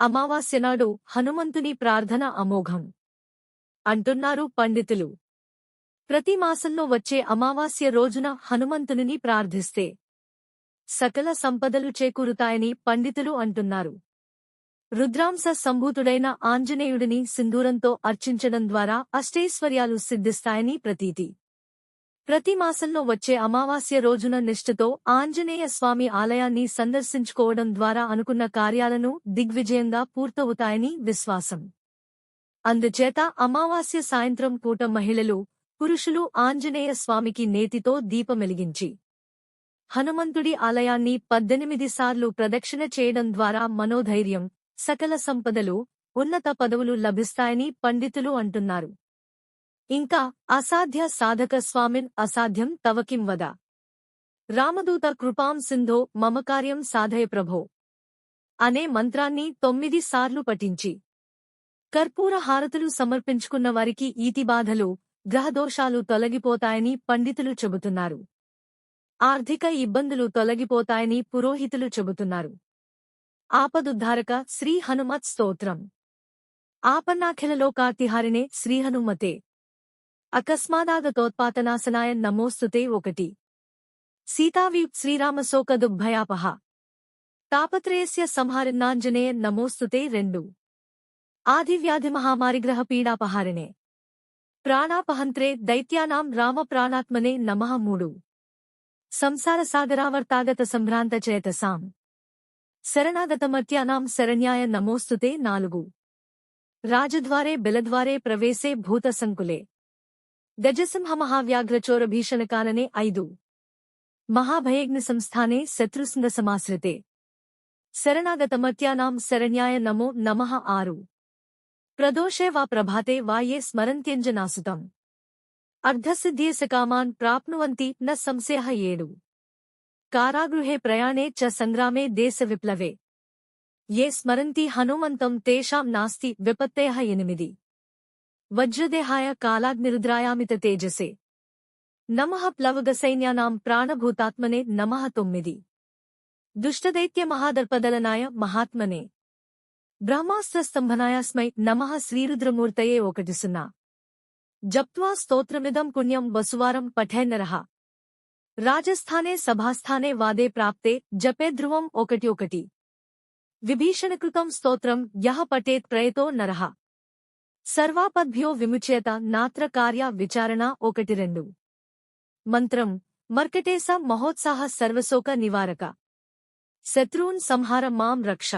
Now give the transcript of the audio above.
అమావాస్యనాడు హనుమంతుని ప్రార్థన అమోఘం. అంటున్నారు పండితులు. ప్రతి మాసంలో వచ్చే అమావాస్య రోజున హనుమంతుని ప్రార్థిస్తే సకల సంపదలు చేకూరుతాయని పండితులు అంటున్నారు. రుద్రాంశ సంభూతుడైన ఆంజనేయుడిని సింధూరంతో అర్చించడం ద్వారా అష్టైశ్వర్యాలు సిద్ధిస్తాయని ప్రతీతి. ప్రతి మాసంలో వచ్చే అమావాస్య రోజున నిష్ఠతో ఆంజనేయ స్వామి ఆలయాన్ని సందర్శించుకోవడం ద్వారా అనుకున్న కార్యాలను దిగ్విజయంగా పూర్తవుతాయని విశ్వాసం. అందుచేత అమావాస్య సాయంత్రం పూట మహిళలు పురుషులు ఆంజనేయ స్వామికి నేతితో దీపమెలిగించి హనుమంతుడి ఆలయాన్ని పద్దెనిమిది సార్లు ప్రదక్షిణ చేయడం ద్వారా మనోధైర్యం సకల సంపదలు ఉన్నత పదవులు లభిస్తాయని పండితులు అంటున్నారు. ఇంకా అసాధ్య సాధక స్వామిన్ అసాధ్యం తవకిం వద. రామదూత కృపాం సింధో మమకార్యం సాధయ ప్రభో. అనే మంత్రాన్ని తొమ్మిది సార్లు పఠించి. కర్పూర హారతులు సమర్పించుకున్న వారికి ఈతిబాధలు గ్రహదోషాలు తొలగిపోతాయని పండితులు చెబుతున్నారు. ఆర్థిక ఇబ్బందులు తొలగిపోతాయని పురోహితులు చెబుతున్నారు. ఆపదుద్ధారక శ్రీ హనుమత్ స్తోత్రం. ఆపన్నాఖిలలోకార్తిహారిణే శ్రీహనుమతే అకస్మాదాగతోత్పాతనాశనాయ నమోస్తుతే ఒకటి సీతావీప్ శ్రీరామశోకదుగ్భయాపహ తాపత్రయస్య సంహారిన్నాంజనేయ నమోస్తుతే రెండు ఆదివ్యాధి మహామారిగ్రహ పీడాపహారిణే ప్రాణాపహంత్రే దైత్యానాం రామప్రాణాత్మనే నమః మూడు సంసార సాగరావర్తాగత సంభ్రాంత చేతసాం శరణాగతమర్త్యానాం శరణ్యాయ నమోస్తుతే నాలుగు రాజద్వారే బిలద్వారే ప్రవేశే భూతసంకులే గజసింహ మహావ్యాఘ్రచోరభీషణకాననే ఐదు మహాభయజ్ఞ సంస్థానే శత్రుసింగ సమాశ్రితే శరణాగతమర్త్యానాం శరణ్యాయ నమో నమః ఆరు ప్రదోషే వా ప్రభాతే వా ఏ స్మరంత్యంజనాసుతం అర్ధసిద్ధ్యే సకామాన్ ప్రాప్నువంతి న సంశయ ఏడు కారాగృహే ప్రయాణే చ సంగ్రామే దేశ విప్లవే ఏ స్మరంతి హనుమంతం తేషాం నాస్తి విపత్తేహ ఎనిమిది వజ్రదేహాయ కాలాగ్నిరుద్రాయామిత తేజసే నమః ప్లవగసైన్యానాం ప్రాణభూతాత్మనే నమః తొమ్మిది దుష్టదైత్య మహాదర్పదలనాయ మహాత్మనే బ్రహ్మాస్త్రస్తంభనాయాస్మై నమః శ్రీరుద్రమూర్తయే ఒకటి సున్నా జప్త్వా స్తోత్రమిదం పుణ్యం వసువారం పఠేన్నరః రాజస్థానే సభాస్థానే వాదే ప్రాప్తే జపే ధ్రువం ఒకటి ఒకటి విభీషణకృతం స్తోత్రం యః పఠేత్ ప్రయతో నరః సర్వాపద్భ్యో విముచేత నాత్ర కార్య విచారణ ఒకటి రెండు. మంత్రం మర్కటేశ మహోత్సాహ సర్వశోక నివారక. శత్రూన్ సంహార మాం రక్ష.